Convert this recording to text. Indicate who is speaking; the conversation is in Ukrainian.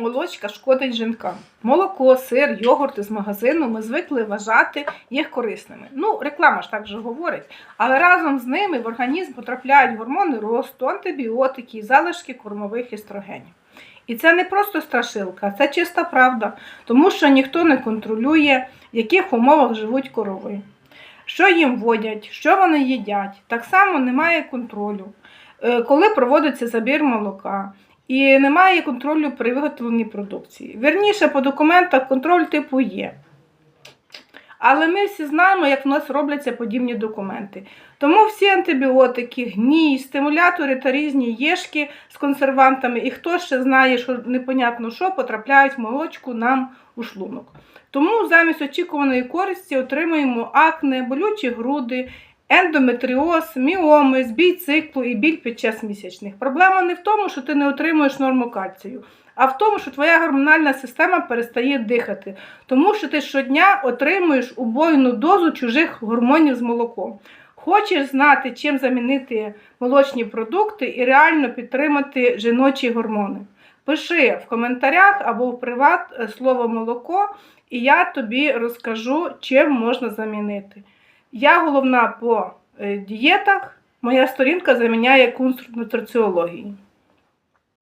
Speaker 1: молочка шкодить жінкам? Молоко, сир, йогурти з магазину ми звикли вважати їх корисними. Ну, реклама ж так же говорить. Але разом з ними в організм потрапляють гормони росту, антибіотики і залишки кормових естрогенів. І це не просто страшилка, це чиста правда, тому що ніхто не контролює, в яких умовах живуть корови, що їм водять, що вони їдять. Так само немає контролю, е, коли проводиться забір молока. І немає контролю при виготовленні продукції. Вірніше, по документах контроль типу є. Але ми всі знаємо, як в нас робляться подібні документи. Тому всі антибіотики, гній, стимулятори та різні єшки з консервантами, і хто ще знає, що непонятно що, потрапляють в молочку нам у шлунок. Тому замість очікуваної користі отримуємо акне, болючі груди, ендометріоз, міоми, збій циклу і біль під час місячних. Проблема не в тому, що ти не отримуєш норму кальцію, а в тому, що твоя гормональна система перестає дихати, тому що ти щодня отримуєш убойну дозу чужих гормонів з молоком. Хочеш знати, чим замінити молочні продукти і реально підтримати жіночі гормони? Пиши в коментарях або в приват слово молоко, і я тобі розкажу, чим можна замінити. Я головна по е, дієтах, моя сторінка заміняє конструкт нутриціології.